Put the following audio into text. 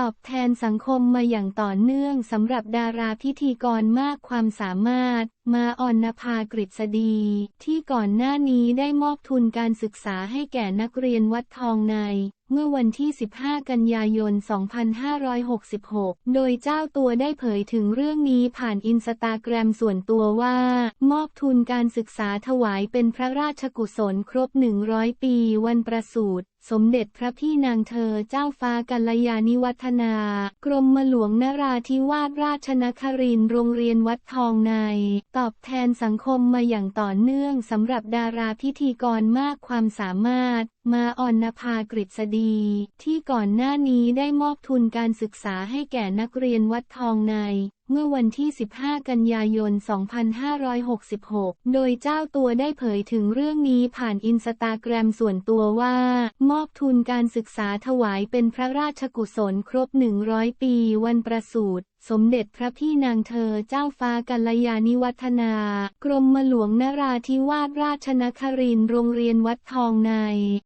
ตอบแทนสังคมมาอย่างต่อเนื่องสำหรับดาราพิธีกรมากความสามารถ มาออนนภากฤษฎีที่ก่อนหน้านี้ได้มอบทุนการศึกษาให้แก่นักเรียนวัดทองใน เมื่อวันที่ 15 กันยายน 2566 โดยเจ้าตัวได้เผยถึงเรื่องนี้ผ่านอินสตาแกรมส่วนตัวว่า มอบทุนการศึกษาถวายเป็นพระราชกุศลครบ 100 ปีวันประสูติสมเด็จพระพี่นางเธอเจ้าฟ้ากัลยาณิวัฒนา กรมหลวงนราธิวาสราชนครินทร์โรงเรียนวัดทองใน ตอบแทนสังคมมาอย่างต่อเนื่องสำหรับดาราพิธีกรมากความสามารถ มาอ่อนนภากฤษฎีที่ก่อนหน้านี้ได้มอบทุนการศึกษาให้แก่นักเรียนวัดทองใน เมื่อวันที่ 15 กันยายน 2566 โดยเจ้าตัวได้เผยถึงเรื่องนี้ผ่านอินสตาแกรมส่วนตัวว่า มอบทุนการศึกษาถวายเป็นพระราชกุศลครบ 100 ปีวันประสูติสมเด็จพระพี่นางเธอเจ้าฟ้ากัลยาณิวัฒนา กรมหลวงนราธิวาสราชนครินทร์โรงเรียนวัดทองใน